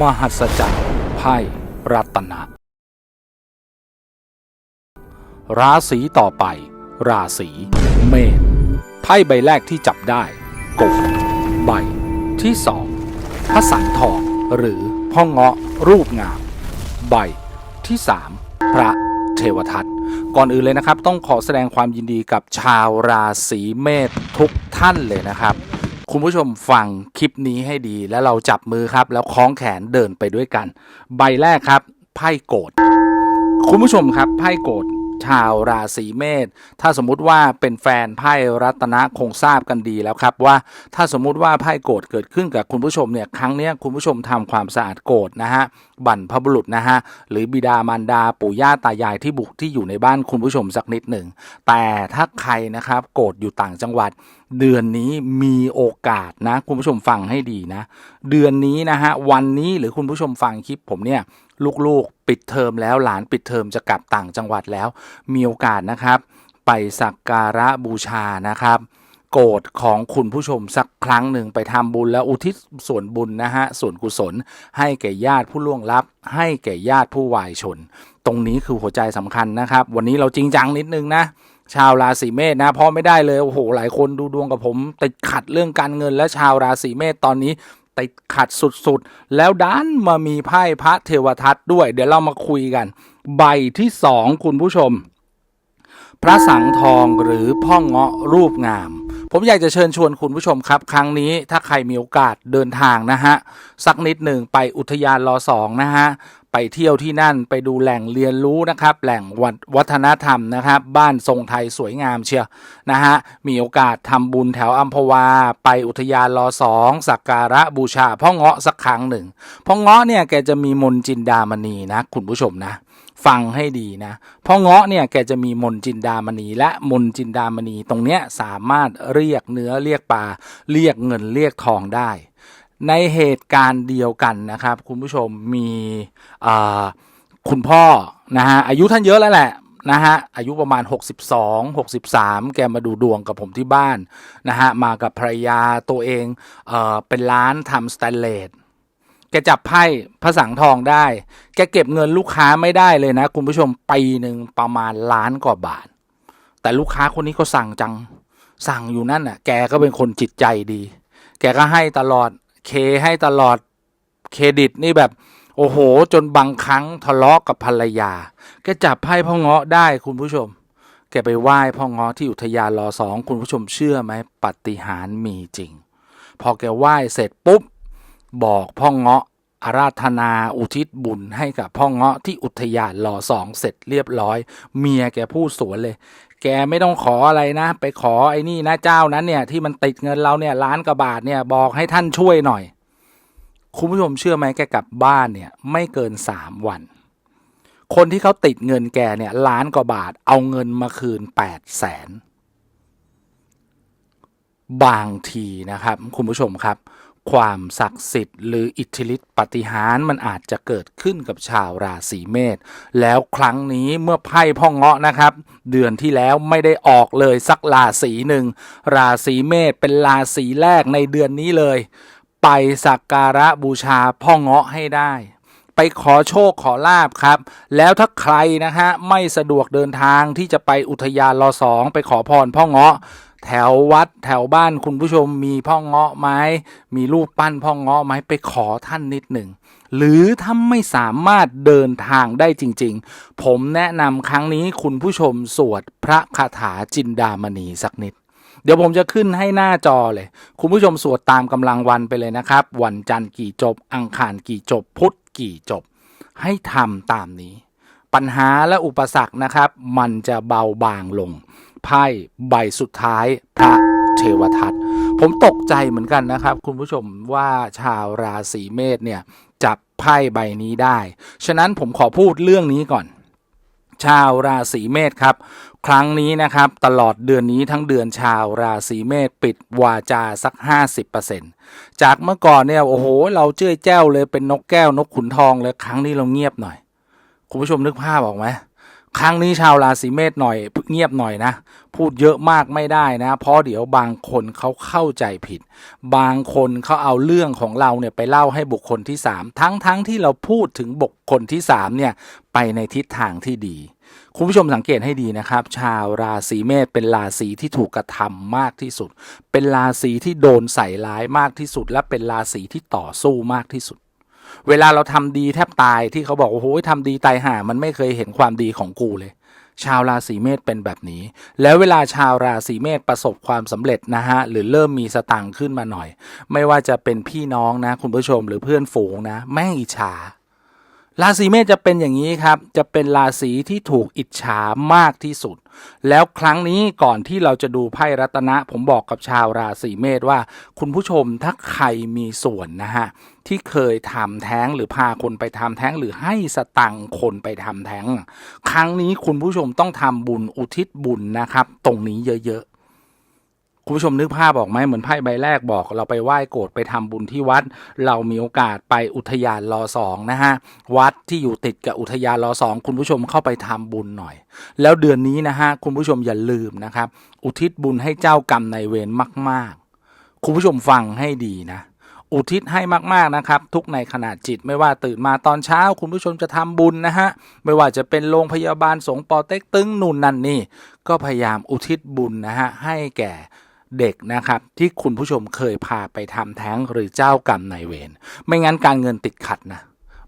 มหัศจรรย์ไพ่รัตนะ ราศีต่อไป ราศีเมษไพ่ใบแรกที่จับได้กบใบที่สองพระสังทองหรือพ่อเงาะรูปงาม ใบที่สามพระเทวทัตก่อนอื่นเลยนะครับ ต้องขอแสดงความยินดีกับชาวราศีเมษทุกท่านเลยนะครับ คุณผู้ชมฟังคลิปนี้ให้ดี แล้วเราจับมือครับ แล้วคล้องแขนเดินไปด้วยกัน ใบแรกครับ ไพ่โกรธคุณผู้ชมครับไพ่โกรธ ชาวราศีเมษถ้าสมมุติว่าเป็นแฟนไพ่รัตนะคงทราบกันดีแล้วครับว่า ถ้าสมมุติว่าไพ่โกรธเกิดขึ้นกับคุณผู้ชมเนี่ยครั้งนี้คุณผู้ชมทำความสะอาดโกรธนะฮะบั่นพบุรุษนะฮะหรือบิดามารดาปู่ย่าตายายที่บุกที่อยู่ในบ้านคุณผู้ชมสักนิดหนึ่งแต่ถ้าใครนะครับโกรธอยู่ต่างจังหวัด เดือนนี้มีโอกาสนะ คุณผู้ชมฟังให้ดีนะ เดือนนี้นะฮะวันนี้หรือคุณผู้ชมฟังคลิปผมเนี่ย ลูกๆ ปิดเทอมแล้วหลานปิดเทอมจะกลับต่างจังหวัดแล้ว มีโอกาสนะครับ ไปสักการะบูชานะครับ โกรธของคุณผู้ชมสักครั้งหนึ่งไปทำบุญแล้วอุทิศส่วนบุญนะฮะส่วนกุศล ให้แก่ญาติผู้ล่วงลับ ให้แก่ญาติผู้วายชน ตรงนี้คือหัวใจสำคัญนะครับ วันนี้เราจริงจังนิดนึงนะชาวราศีเมษนะเพราะไม่ได้เลยโอ้โหหลายคนดูดวงกับผมติดขัดเรื่องการเงินและชาวราศีเมษตอนนี้ ติดขัดสุดๆ แล้วดันมามีไพ่พระเทวทัตด้วย เดี๋ยวเรามาคุยกัน ใบที่สองคุณผู้ชม พระสังทองหรือพ่อเงาะรูปงาม ผมอยากจะเชิญชวนคุณผู้ชมครับ ครั้งนี้ถ้าใครมีโอกาสเดินทางนะฮะ สักนิดหนึ่งไปอุทยานรอสองนะฮะ ไปเที่ยวที่นั่นไปดูแหล่งเรียนรู้นะครับ แหล่งวัวัฒนธรรมนะครับ บ้านทรงไทยสวยงามเชียวนะฮะมีโอกาสทำบุญแถวอัมพวา ไปอุทยานรอสองสักการะบูชาพ่อเงาะสักครั้งหนึ่งพ่อเงาะเนี่ยแกจะมีมนจินดามณีนะคุณผู้ชมนะฟังให้ดีนะเพราะเงาะเนี่ยแกจะมีมนจินดามณี และมนจินดามณีตรงเนี้ยสามารถเรียกเนื้อเรียกปลาเรียกเงินเรียกทองได้ ในเหตุการณ์เดียวกันนะครับ คุณผู้ชมมีคุณพ่อนะฮะอายุท่านเยอะแล้วแหละนะฮะอายุประมาณ 62 63 แกมาดูดวงกับผมที่บ้านนะฮะมากับภรรยาตัวเองเออเป็นร้านทำสแตนเลสแกจับไพ่พระสังทองได้ แกเก็บเงินลูกค้าไม่ได้เลยนะ คุณผู้ชมปีหนึ่งประมาณล้านกว่าบาท แต่ลูกค้าคนนี้ก็สั่งจังสั่งอยู่นั่นน่ะแกก็เป็นคนจิตใจดี แกก็ให้ตลอด เคให้ตลอดเครดิตนี่แบบ โอ้โห จนบางครั้งทะเลาะกับภรรยา แกจับไพ่พ่อเงาะได้คุณผู้ชม แกไปไหว้พ่อเงาะที่อุทยานรอสองคุณผู้ชมเชื่อไหมปาฏิหารมีจริง พอแกไหว้เสร็จปุ๊บ บอกพ่อเงาะอาราธนาอุทิศบุญให้กับพ่อเงาะที่อุทยานรอสองเสร็จเรียบร้อย เมียแกพูดสวนเลย แกไม่ต้องขออะไรนะ ไปขอไอ้นี่นะเจ้านั้นเนี่ย ที่มันติดเงินเราเนี่ยล้านกว่าบาทเนี่ยบอกให้ท่านช่วยหน่อย คุณผู้ชมเชื่อไหมแกกลับบ้านเนี่ย ไม่เกินสามวัน คนที่เขาติดเงินแกเนี่ยล้านกว่าบาท เอาเงินมาคืนแปดแสนบางทีนะครับ คุณผู้ชมครับ ความศักดิ์สิทธิ์หรืออิทธิฤทธิปฏิหารมันอาจจะเกิดขึ้นกับชาวราศีเมษแล้วครั้งนี้เมื่อไพ่พ่อเงาะนะครับ เดือนที่แล้วไม่ได้ออกเลยสักราศีหนึ่ง ราศีเมษเป็นราศีแรกในเดือนนี้เลย ไปสักการะบูชาพ่อเงาะให้ได้ไปขอโชคขอลาบครับ แล้วถ้าใครนะฮะ ไม่สะดวกเดินทางที่จะไปอุทยานรอสองไปขอพรพ่อเงาะ แถววัดแถวบ้านคุณผู้ชมมีพ่อเงาะไหมมีรูปปั้นพ่อเงาะไหมไปขอท่านนิดหนึ่ง หรือถ้าไม่สามารถเดินทางได้จริง ๆ ผมแนะนำครั้งนี้คุณผู้ชมสวดพระคาถาจินดามณีสักนิด เดี๋ยวผมจะขึ้นให้หน้าจอเลย คุณผู้ชมสวดตามกำลังวันไปเลยนะครับ วันจันทร์กี่จบ อังคารกี่จบ พุธกี่จบ ให้ทำตามนี้ ปัญหาและอุปสรรคนะครับ มันจะเบาบางลง ไพ่ใบสุดท้ายพระเทวทัตผมตกใจเหมือนกันนะครับ คุณผู้ชมว่าชาวราศีเมษเนี่ยจับไพ่ใบนี้ได้ ฉะนั้นผมขอพูดเรื่องนี้ก่อน ชาวราศีเมษครับ ครั้งนี้นะครับตลอดเดือนนี้ทั้งเดือนชาวราศีเมษปิดวาจาสัก 50%จากเมื่อก่อนเนี่ยโอ้โห เราเจ้ยแจ้วเลยเป็นนกแก้วนกขุนทองเลยครั้งนี้เราเงียบหน่อย คุณผู้ชมนึกภาพออกไหม ครั้งนี้ชาวราศีเมษหน่อยเงียบหน่อยนะ พูดเยอะมากไม่ได้นะ เพราะเดี๋ยวบางคนเขาเข้าใจผิด บางคนเขาเอาเรื่องของเราเนี่ยไปเล่าให้บุคคลที่สามทั้งทั้งที่เราพูดถึงบุคคลที่สามเนี่ยไปในทิศทางที่ดี คุณผู้ชมสังเกตให้ดีนะครับ ชาวราศีเมษเป็นราศีที่ถูกกระทำมากที่สุด เป็นราศีที่โดนใส่ร้ายมากที่สุด และเป็นราศีที่ต่อสู้มากที่สุด เวลาเราทำดีแทบตายที่เขาบอกโอ้โหทำดีตายห่ามันไม่เคยเห็นความดีของกูเลย ชาวราศีเมษเป็นแบบนี้ แล้วเวลาชาวราศีเมษประสบความสำเร็จนะฮะหรือเริ่มมีสตังค์ขึ้นมาหน่อย ไม่ว่าจะเป็นพี่น้องนะ คุณผู้ชมหรือเพื่อนฝูงนะ แม่งอิจฉา ราศีเมษจะเป็นอย่างนี้ครับ จะเป็นราศีที่ถูกอิจฉามากที่สุด แล้วครั้งนี้ก่อนที่เราจะดูไพ่รัตนะ ผมบอกกับชาวราศีเมษว่า คุณผู้ชมถ้าใครมีส่วนนะฮะที่เคยทำแท้งหรือพาคนไปทำแท้งหรือให้สตังค์คนไปทำแท้ง ครั้งนี้คุณผู้ชมต้องทำบุญอุทิศบุญนะครับ ตรงนี้เยอะ คุณผู้ชมนึกภาพบอกไหมเหมือนไพ่ใบแรกบอก เราไปไหว้โกรธไปทำบุญที่วัด เรามีโอกาสไปอุทยานรอสองนะฮะวัดที่อยู่ติดกับอุทยานรอสองคุณผู้ชมเข้าไปทำบุญหน่อย แล้วเดือนนี้นะฮะคุณผู้ชมอย่าลืมนะครับ อุทิศบุญให้เจ้ากรรมนายเวรมาก ๆ คุณผู้ชมฟังให้ดีนะอุทิศให้มาก ๆ นะครับ ทุกในขณะจิตไม่ว่าตื่นมาตอนเช้า คุณผู้ชมจะทำบุญนะฮะ ไม่ว่าจะเป็นโรงพยาบาลสงปอเต็กตึงนู่นนั่นนี่ ก็พยายามอุทิศบุญนะฮะ ให้แก่ เด็กนะครับที่คุณผู้ชมเคยพาไปทำแท้งหรือเจ้ากรรมนายเวรไม่งั้นการเงินติดขัดนะ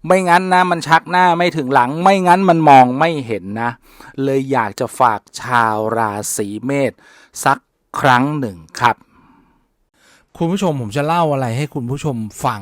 ไม่งั้นนะมันชักหน้าไม่ถึงหลัง ไม่งั้นมันมองไม่เห็นนะ เลยอยากจะฝากชาวราศีเมษสักครั้งหนึ่งครับ คุณผู้ชมผมจะเล่าอะไรให้คุณผู้ชมฟัง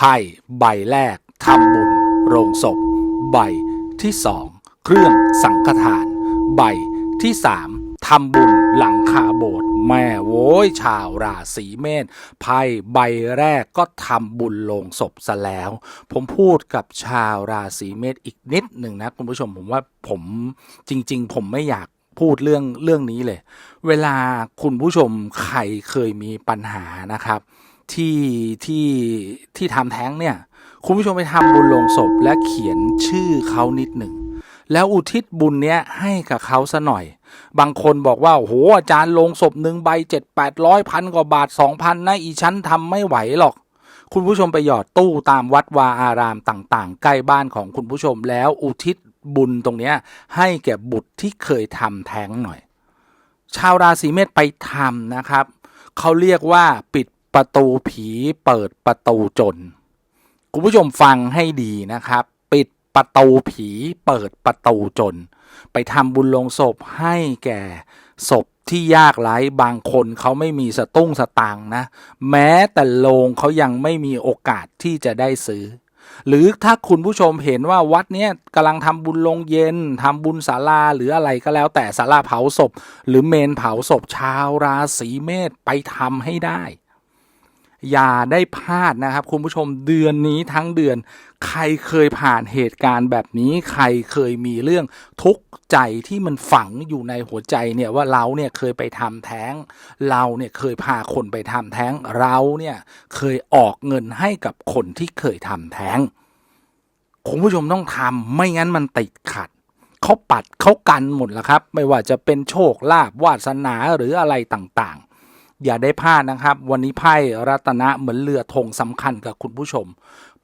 ไพ่ใบแรกทำบุญ โรงศพ ใบที่สองเครื่องสังฆทาน ใบที่สามทำบุญหลังคาโบสถ์แม่โว้ยชาวราศีเมษไพ่ใบแรกก็ทำบุญลงศพซะแล้ว ผมพูดกับชาวราศีเมษอีกนิดหนึ่งนะคุณผู้ชมผมว่าผมจริง ๆ ผมไม่อยากพูดเรื่องเรื่องนี้เลย เวลาคุณผู้ชมใครเคยมีปัญหานะครับ ที่ที่ที่ทำแท้งเนี่ย คุณผู้ชมไปทำบุญลงศพและเขียนชื่อเขานิดหนึ่ง แล้วอุทิศบุญเนี้ยให้กับเขาซะหน่อย บางคนบอกว่าโอ้โหอาจารย์ลงศพหนึ่งใบเจ็ดแปดร้อยพันกว่าบาทสองพันนะอีชั้นทำไม่ไหวหรอก คุณผู้ชมไปหยอดตู้ตามวัดวาอารามต่างๆ ใกล้บ้านของคุณผู้ชมแล้วอุทิศบุญตรงเนี้ยให้แก่บุตรที่เคยทำแท้งหน่อย ชาวราศีเมษไปทำนะครับเขาเรียกว่าปิด ประตูผีเปิดประตูจน คุณผู้ชมฟังให้ดีนะครับ ปิดประตูผีเปิดประตูจน ไปทำบุญลงศพให้แก่ศพที่ยากไร้บางคนเขาไม่มีสตุ้งสตางนะ แม้แต่โลงเขายังไม่มีโอกาสที่จะได้ซื้อ หรือถ้าคุณผู้ชมเห็นว่าวัดเนี้ยกำลังทำบุญลงเย็นทำบุญศาลาหรืออะไรก็แล้วแต่ศาลาเผาศพ หรือเมนเผาศพชาวราศีเมษไปทำให้ได้ อย่าได้พลาดนะครับ คุณผู้ชมเดือนนี้ทั้งเดือน ใครเคยผ่านเหตุการณ์แบบนี้ ใครเคยมีเรื่องทุกข์ใจที่มันฝังอยู่ในหัวใจเนี่ยว่าเราเนี่ยเคยไปทำแท้ง เราเนี่ยเคยพาคนไปทำแท้ง เราเนี่ยเคยออกเงินให้กับคนที่เคยทำแท้ง คุณผู้ชมต้องทำไม่งั้นมันติดขัดเขาปัดเขากันหมดแล้วครับ ไม่ว่าจะเป็นโชคลาภวาสนาหรืออะไรต่าง อย่าได้พลาดนะครับ วันนี้ไพ่รัตนะเหมือนเรือธงสำคัญกับคุณผู้ชม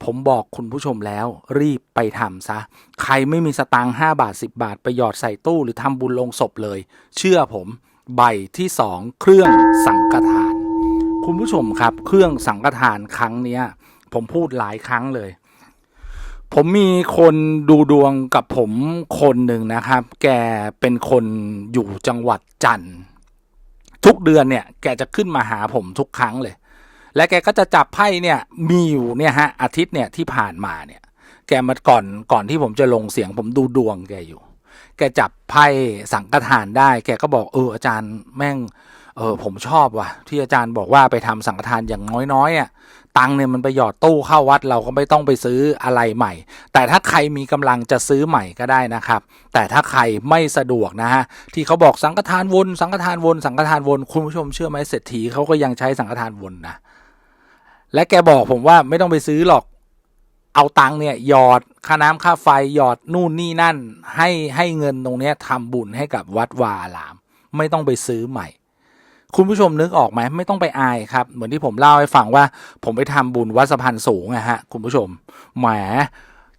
ผมบอกคุณผู้ชมแล้ว รีบไปทำซะ ใครไม่มีสตางค์5บาท 10 บาท ไปหยอดใส่ตู้หรือทำบุญลงศพเลย เชื่อผมใบที่ 2 เครื่องสังฆทาน คุณผู้ชมครับ เครื่องสังฆทานครั้งนี้ผมพูดหลายครั้งเลย ผมมีคนดูดวงกับผมคนหนึ่งนะครับ แกเป็นคนอยู่จังหวัดจันทร์ ทุกเดือนเนี่ยแกจะขึ้นมาหาผมทุกครั้งเลย และแกก็จะจับไพ่เนี่ยมีอยู่เนี่ยฮะอาทิตย์เนี่ยที่ผ่านมาเนี่ย แกมาก่อนก่อนที่ผมจะลงเสียงผมดูดวงแกอยู่ แกจับไพ่สังฆทานได้ แกก็บอกเอออาจารย์แม่งเออผมชอบว่ะที่อาจารย์บอกว่าไปทำสังฆทานอย่างน้อยๆอะ ตังเนี่ยมันไปหยอดตู้เข้าวัดเราก็ไม่ต้องไปซื้ออะไรใหม่ แต่ถ้าใครมีกำลังจะซื้อใหม่ก็ได้นะครับ แต่ถ้าใครไม่สะดวกนะฮะที่เขาบอกสังฆทานวน สังฆทานวน สังฆทานวนคุณผู้ชมเชื่อไหมเศรษฐีเขาก็ยังใช้สังฆทานวนนะและแกบอกผมว่าไม่ต้องไปซื้อหรอกเอาตังเนี่ยหยอดค่าน้ำค่าไฟหยอดนู่นนี่นั่น ให้ให้เงินตรงเนี้ยทำบุญให้กับวัดวาอาราม ไม่ต้องไปซื้อใหม่ คุณผู้ชมนึกออกไหมไม่ต้องไปอายครับ เหมือนที่ผมเล่าให้ฟังว่า ผมไปทำบุญวัดสะพานสูงอะฮะ คุณผู้ชมแหม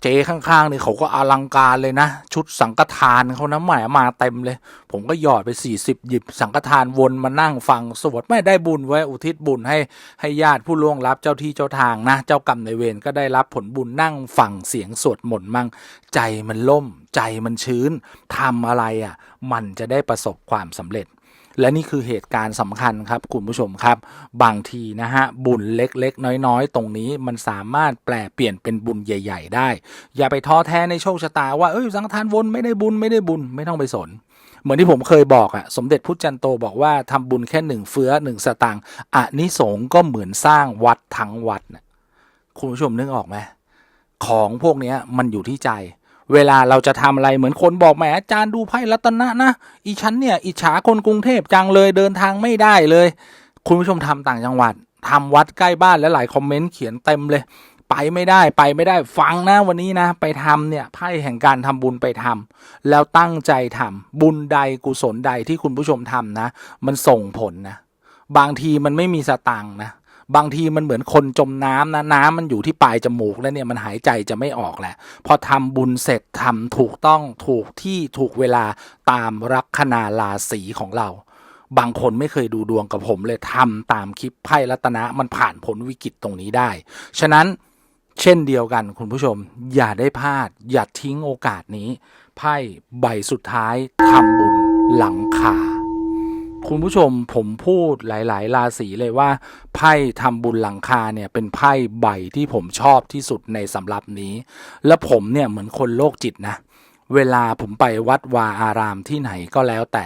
เจ๊ข้างๆนี่เขาก็อลังการเลยนะ ชุดสังฆทานเขานะแหมมาเต็มเลย ผมก็หยอดไป 40 หยิบ สังฆทานวนมานั่งฟังสวดไม่ได้บุญไว้อุทิศบุญให้ให้ญาติผู้ล่วงลับเจ้าที่เจ้าทางนะ เจ้ากรรมในเวรก็ได้รับผลบุญนั่งฟังเสียงสวดมนต์มั่ง ใจมันล่ม ใจมันชื้นทำอะไรอะ มันจะได้ประสบความสำเร็จ และนี่คือเหตุการณ์สำคัญครับคุณผู้ชมครับ บางทีนะฮะบุญเล็กๆ น้อยๆ ตรงนี้มันสามารถแปลเปลี่ยนเป็นบุญใหญ่ ๆ ได้ อย่าไปท้อแท้ในโชคชะตาว่าเอ้ยสังฆทานวนไม่ได้บุญไม่ได้บุญไม่ต้องไปสนเหมือนที่ผมเคยบอกอะสมเด็จพุทธจันโตบอกว่าทำบุญแค่หนึ่งเฟื้อหนึ่งสตางค์อานิสงส์ก็เหมือนสร้างวัดทั้งวัดนะคุณผู้ชมนึกออกไหมของพวกนี้มันอยู่ที่ใจ เวลาเราจะทำอะไรเหมือนคนบอกแหมอาจารย์ดูไพ่รัตนะนะ อีฉันเนี่ยอิจฉาคนกรุงเทพจังเลยเดินทางไม่ได้เลย คุณผู้ชมทำต่างจังหวัดทำวัดใกล้บ้านและหลายคอมเมนต์เขียนเต็มเลย ไปไม่ได้ไปไม่ได้ฟังนะวันนี้นะ ไปทำเนี่ยไพ่แห่งการทำบุญไปทำแล้วตั้งใจทำบุญใดกุศลใดที่คุณผู้ชมทำนะ มันส่งผลนะ บางทีมันไม่มีสตังนะ บางทีมันเหมือนคนจมน้ำนะน้ำมันอยู่ที่ปลายจมูกแล้วเนี่ยมันหายใจจะไม่ออกแหละ พอทำบุญเสร็จทำถูกต้องถูกที่ถูกเวลาตามลัคนาราศีของเรา บางคนไม่เคยดูดวงกับผมเลยทำตามคลิปไพ่รัตนะมันผ่านพ้นวิกฤตตรงนี้ได้ ฉะนั้นเช่นเดียวกันคุณผู้ชม อย่าได้พลาด อย่าทิ้งโอกาสนี้ ไพ่ใบสุดท้ายทำบุญหลังคา คุณผู้ชมผมพูดหลาย ๆ ราศีเลยว่า ไพ่ทำบุญหลังคาเนี่ยเป็นไพ่ใบที่ผมชอบที่สุดในสำรับนี้ และผมเนี่ยเหมือนคนโรคจิตนะเวลาผมไปวัดวาอารามที่ไหนก็แล้วแต่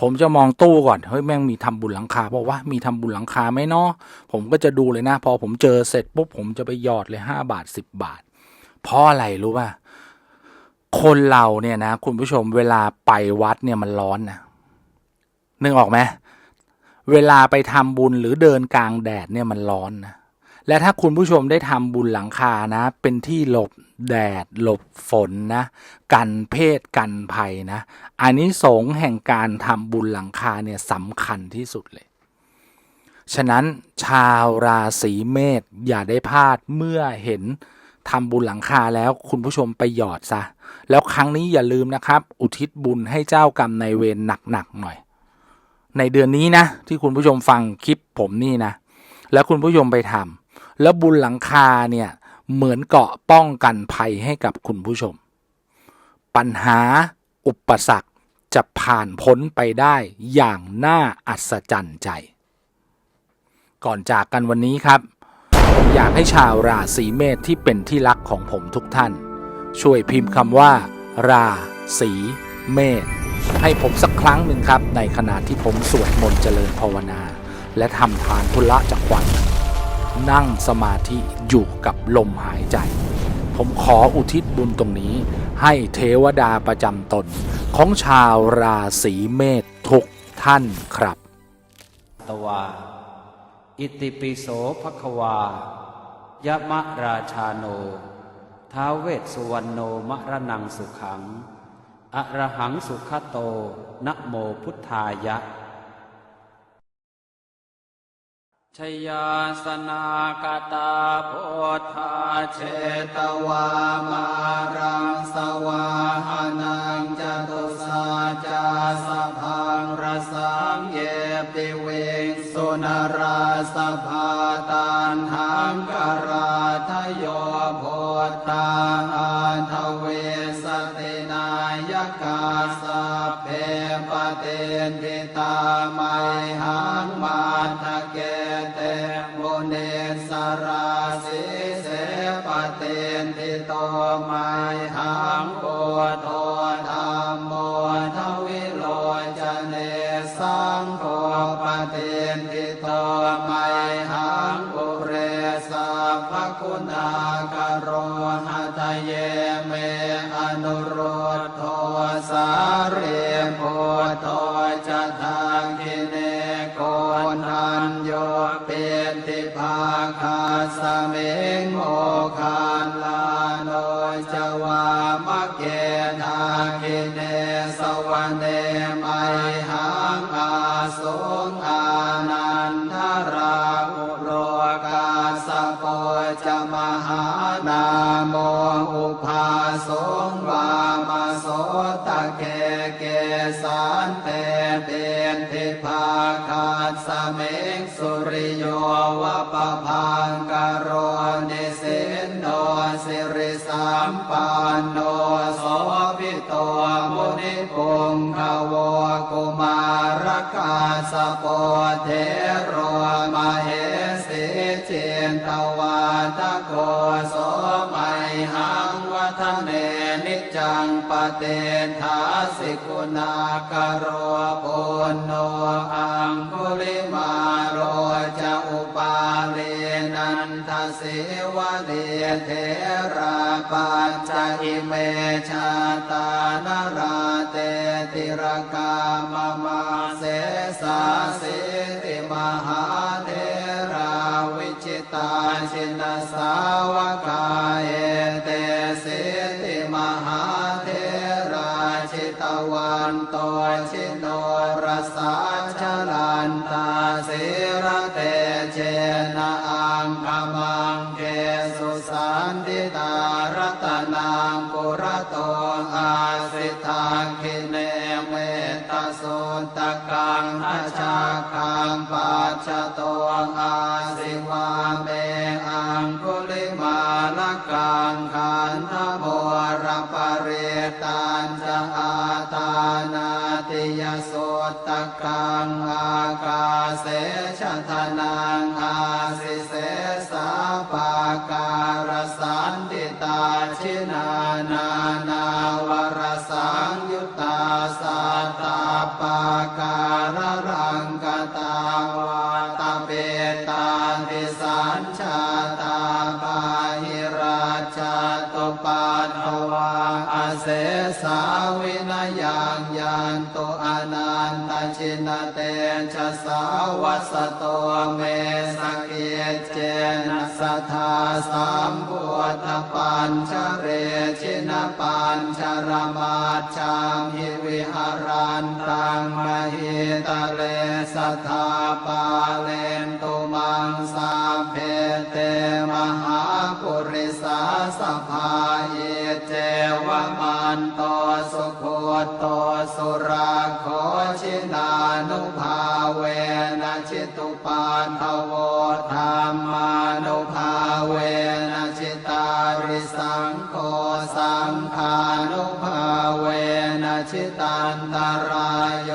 ผมจะมองตู้ก่อนเฮ้ยแม่งมีทำบุญหลังคาบอกว่ามีทำบุญหลังคาไหมเนาะผมก็จะดูเลยนะ พอผมเจอเสร็จปุ๊บผมจะไปหยอดเลยห้าบาทสิบบาทเพราะอะไรรู้ป่ะคนเราเนี่ยนะ คุณผู้ชมเวลาไปวัดเนี่ยมันร้อนนะ นึกออกไหมเวลาไปทำบุญหรือเดินกลางแดดเนี่ยมันร้อนนะและถ้าคุณผู้ชมได้ทำบุญหลังคานะ เป็นที่หลบแดดหลบฝนนะ กันเพศกันภัยนะอันนี้สงแห่งการทำบุญหลังคาเนี่ยสำคัญที่สุดเลย ฉะนั้นชาวราศีเมษอย่าได้พลาดเมื่อเห็นทำบุญหลังคาแล้วคุณผู้ชมไปหยอดซะ แล้วครั้งนี้อย่าลืมนะครับ อุทิศบุญให้เจ้ากรรมในเวรหนักๆหน่อย ในเดือนนี้นะ ที่คุณผู้ชมฟังคลิปผมนี่นะ แล้วคุณผู้ชมไปทำแล้วบุญหลังคาเนี่ยเหมือนเกาะป้องกันภัยให้กับคุณผู้ชม ปัญหาอุปสรรคจะผ่านพ้นไปได้อย่างน่าอัศจรรย์ใจ ก่อนจากกันวันนี้ครับ ผมอยากให้ชาวราศีเมษที่เป็นที่รักของผมทุกท่าน ช่วยพิมพ์คำว่า ราศีเมษ ให้ผมสักครั้งหนึ่งครับ ในขณะที่ผมสวดมนต์เจริญภาวนา และทำทานทุละจากวัน นั่งสมาธิอยู่กับลมหายใจ ผมขออุทิศบุญตรงนี้ ให้เทวดาประจำตน ของชาวราศีเมษทุกท่านครับ ตวา อิติปิโสภควายะมะราชาโน ท้าเวสสุวรรณโนมะระนังสุขัง อะระหังสุขโตนะโมพุทธายะ ชยาสนากตาโพธาเชตวามารังสวาหานังจตุสาจาสพังรสังเยปิเวงสุนราสภาตันหังกราทโย นทิตาไมหังมาตะเกามะเกนากิเนสวันเนไมหังอาโส กาสปเทโรมาเหสิเจนตวาตโกโสไมหังวัฒเนนิจังปเตทาสิกุณากโรโปุณโนอังคุลิมาโรจะอุปาเลนันทสิวะเดเทราปัญจอิเมชาตานรา ติรกามมาเสสาสิติมหาเทราวิจิตาชินสาวกาเอเตสิติมหาเทราชิตวันโตชิโนรสาชลันตาสิระเตเจนะอังคมังเกสุสันติตารตนังปุระโตอาสิทาเน ปัจจโตอาสิวาเมอังคุลิมาลกังขันธโมรปเรตันจะอาตานาติยโสตะกังอากาเสชะทนังอาสิเสสาปาการสันติตาชินานาาวสตเมสเกเจนะสัทธาสามพุทธปัญชเรชินปัญชรมาชามหิวิหารันตังมหิตเลสัทธาปาเลนตุมังสาเพเตมหาปุริสาสภาเยันโตสุโคโตสุราโคชินานุภาเวนะชิตุปาทโวธรรมานุภาเวนะชิตาริสังโฆสังฆานุภาเวนะชิตันตรายโย